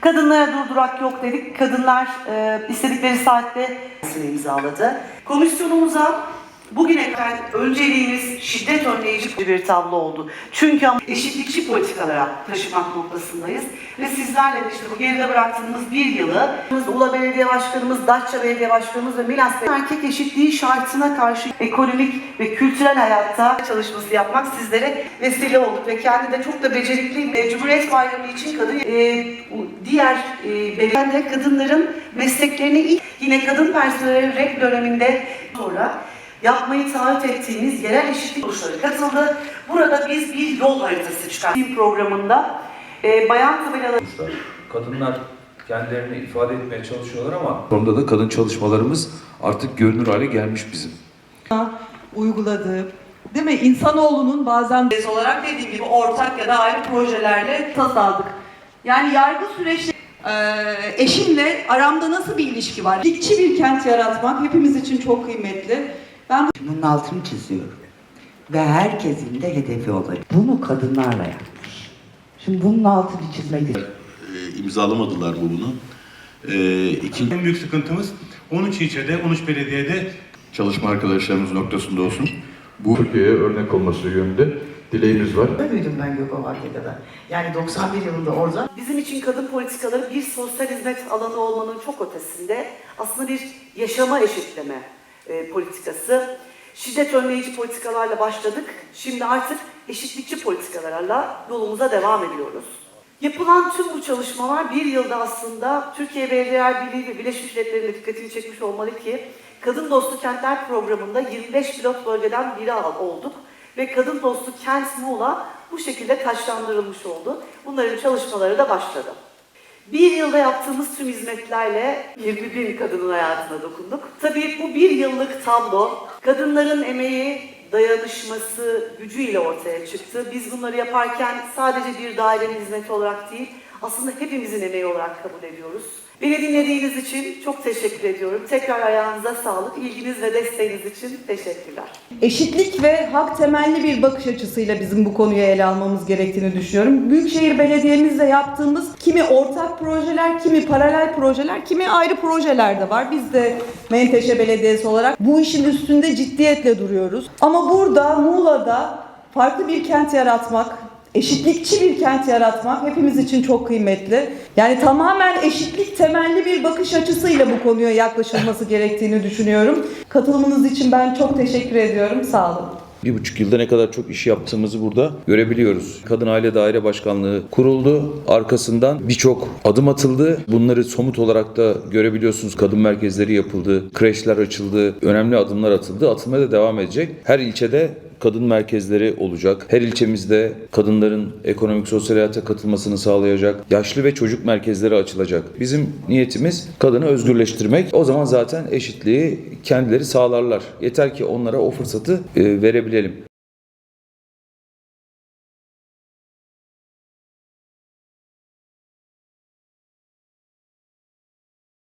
Kadınlara durdurak yok dedik. Kadınlar e, istedikleri saatte imzaladı. Komisyonumuza bugüne kadar önceliğimiz şiddet önleyici bir tablo oldu. Çünkü eşitlikçi politikalara taşımak noktasındayız. Ve sizlerle de işte bu geride bıraktığımız bir yılı Ula Belediye Başkanımız, Datça Belediye Başkanımız ve Milas erkek eşitliği şartına karşı ekonomik ve kültürel hayatta çalışması yapmak sizlere vesile olduk ve kendi de çok da becerikli Cumhuriyet Bayramı için kadın e, diğer e, belediye de kadınların mesleklerini ilk yine kadın personeli rek döneminde sonra yapmayı taahhüt ettiğimiz yerel eşitlik kuruluşları katıldı. Burada biz bir yol haritası çıkarttık programında. E, bayan tabelaları. Kadınlar kendilerini ifade etmeye çalışıyorlar ama sonunda da kadın çalışmalarımız artık görünür hale gelmiş bizim. uyguladığı, değil mi? İnsanoğlunun bazen Biz olarak dediğim gibi ortak ya da ayrı projelerle tasarladık. Yani yargı süreçleri eee, eşimle aramda nasıl bir ilişki var? Dikçi bir kent yaratmak hepimiz için çok kıymetli. Ben Bunun altını çiziyorum. Ve herkesin de hedefi olacak. Bunu kadınlarla yapmış. Şimdi bunun altını çizmek e, imzalamadılar bu bunu. E, ikinci En büyük sıkıntımız 13 ilçede, 13 belediyede çalışma arkadaşlarımız noktasında olsun. Bu Türkiye'ye örnek olması yönünde dileğimiz var. büyüdüm ben Gökovakya'da. Yani 91 yılında orada Bizim için kadın politikaları bir sosyal hizmet alanı olmanın çok ötesinde aslında bir yaşama eşitleme e, politikası. Şiddet önleyici politikalarla başladık. Şimdi artık eşitlikçi politikalarla yolumuza devam ediyoruz. Yapılan tüm bu çalışmalar bir yılda aslında Türkiye Belediyeler Birliği ve Birleşmiş Milletler'in dikkatini çekmiş olmalı ki Kadın Dostu Kentler programında 25 pilot bölgeden biri olduk ve Kadın Dostu Kent Muğla bu şekilde taşlandırılmış oldu. Bunların çalışmaları da başladı. Bir yılda yaptığımız tüm hizmetlerle 20 bin kadının hayatına dokunduk. Tabii bu bir yıllık tablo kadınların emeği, dayanışması, gücüyle ortaya çıktı. Biz bunları yaparken sadece bir dairenin hizmeti olarak değil, aslında hepimizin emeği olarak kabul ediyoruz. Beni dinlediğiniz için çok teşekkür ediyorum. Tekrar ayağınıza sağlık, ilginiz ve desteğiniz için teşekkürler. eşitlik ve hak temelli bir bakış açısıyla bizim bu konuyu ele almamız gerektiğini düşünüyorum. Büyükşehir Belediye'mizle yaptığımız kimi ortak projeler, kimi paralel projeler, kimi ayrı projeler de var. Biz de Menteşe Belediyesi olarak bu işin üstünde ciddiyetle duruyoruz. Ama burada Muğla'da farklı bir kent yaratmak, eşitlikçi bir kent yaratmak hepimiz için çok kıymetli. Yani tamamen eşitlik temelli bir bakış açısıyla bu konuya yaklaşılması gerektiğini düşünüyorum. Katılımınız için ben çok teşekkür ediyorum. Sağ olun. Bir buçuk yılda ne kadar çok iş yaptığımızı burada görebiliyoruz. Kadın Aile Daire Başkanlığı kuruldu. Arkasından birçok adım atıldı. Bunları somut olarak da görebiliyorsunuz. Kadın merkezleri yapıldı, kreşler açıldı, önemli adımlar atıldı. Atılmaya da devam edecek. Her ilçede kadın merkezleri olacak. Her ilçemizde kadınların ekonomik sosyal hayata katılmasını sağlayacak. Yaşlı ve çocuk merkezleri açılacak. Bizim niyetimiz kadını özgürleştirmek. O zaman zaten eşitliği kendileri sağlarlar. Yeter ki onlara o fırsatı e, verebilelim.